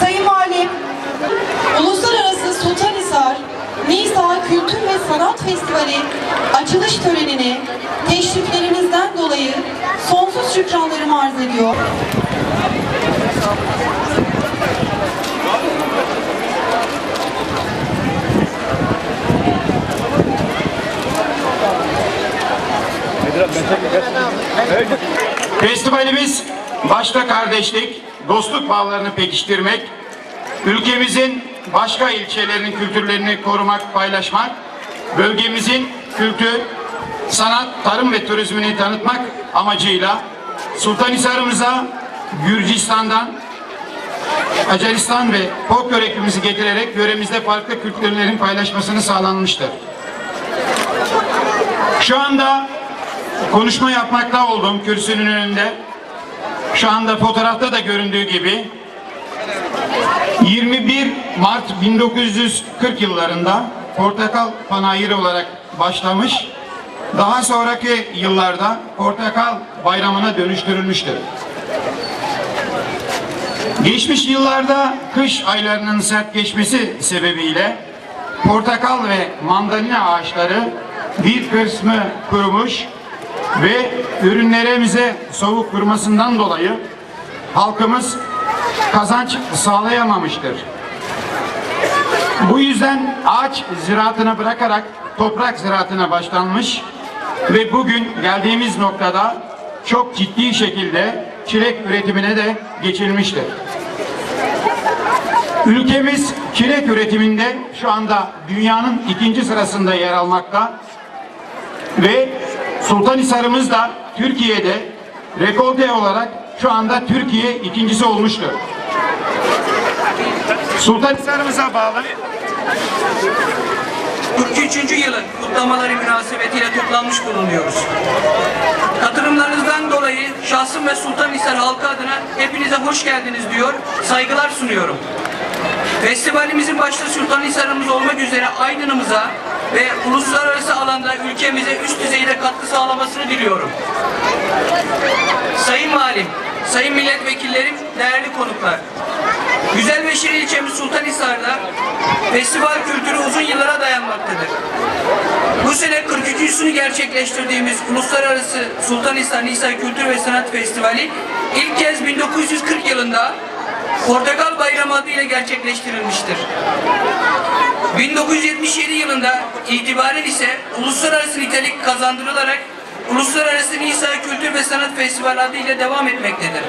Sayın Valim, Uluslararası Sultanhisar Nisa Kültür ve Sanat Festivali açılış törenini teşriflerinizden dolayı sonsuz şükranlarımı arz ediyor. Festivalimiz başta kardeşlik, dostluk bağlarını pekiştirmek, ülkemizin başka ilçelerinin kültürlerini korumak, paylaşmak, bölgemizin kültür, sanat, tarım ve turizmini tanıtmak amacıyla Sultanhisar'ımıza Gürcistan'dan Macaristan ve folklor ekibimizi getirerek yöremizde farklı kültürlerin paylaşmasını sağlanmıştır. Şu anda konuşma yapmakta olduğum kürsünün önünde şu anda fotoğrafta da göründüğü gibi 21 Mart 1940 yıllarında Portakal Panayırı olarak başlamış. Daha sonraki yıllarda Portakal Bayramı'na dönüştürülmüştür. Geçmiş yıllarda kış aylarının sert geçmesi sebebiyle portakal ve mandalina ağaçları bir kısmı kurumuş ve ürünlerimize soğuk vurmasından dolayı halkımız kazanç sağlayamamıştır. Bu yüzden ağaç ziraatını bırakarak toprak ziraatına başlanmış ve bugün geldiğimiz noktada çok ciddi şekilde çilek üretimine de geçilmiştir. Ülkemiz çilek üretiminde şu anda dünyanın ikinci sırasında yer almakta ve Sultanhisar'ımız da Türkiye'de rekolte olarak şu anda Türkiye ikincisi olmuştur. Sultanhisar'ımıza bağlı 43. yılın kutlamaları münasebetiyle toplanmış bulunuyoruz. Katılımlarınızdan dolayı şahsım ve Sultanhisar halkı adına hepinize hoş geldiniz diyor, saygılar sunuyorum. Festivalimizin başta Sultanhisar'ımız olmak üzere Aydın'ımıza ve uluslararası alanda ülkemize üst düzeyde katkı sağlamasını diliyorum. Sayın Valim, Sayın Milletvekillerim, değerli konuklar. Güzel ve şirin ilçemiz Sultanhisar'da festival kültürü uzun yıllara dayanmaktadır. Bu sene 43.sünü gerçekleştirdiğimiz Uluslararası Sultanhisar Nisa Kültür ve Sanat Festivali ilk kez 1940 yılında Portakal Bayramı adıyla gerçekleştirilmiştir. 1977 yılında itibaren ise uluslararası nitelik kazandırılarak Uluslararası Nisa Kültür ve Sanat Festivali adıyla devam etmektedir.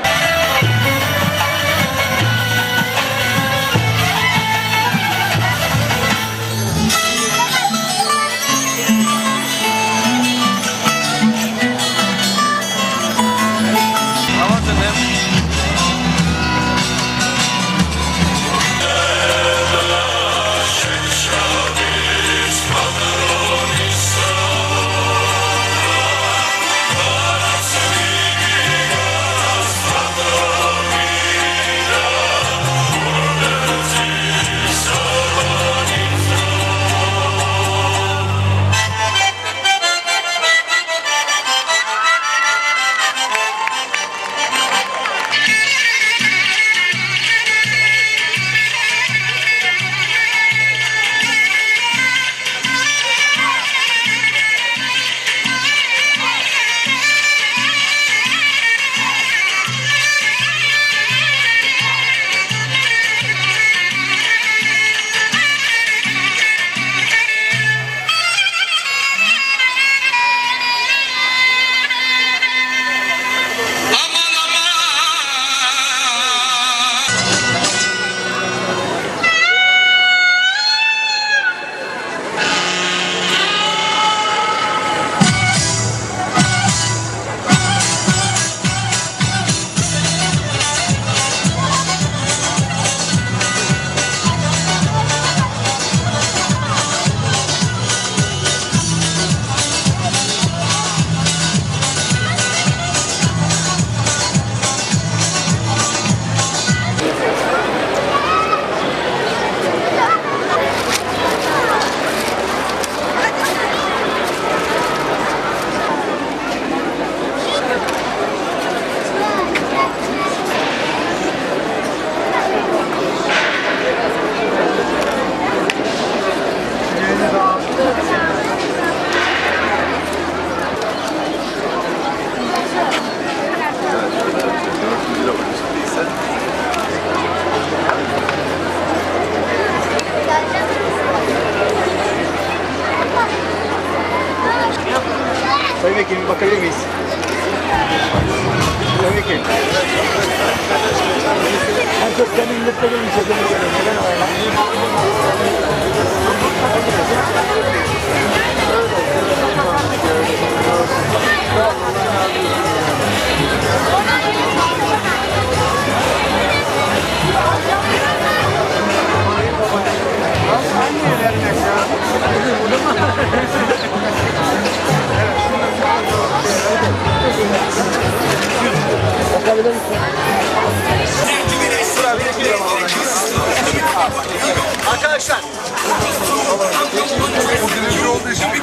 Vekilim bakabilir miyiz? Sayın vekilim. Herkes kendi milletvekilini çekimi görüyor. Neden öyle? Arkadaşlar. Bugünün olduğu için bir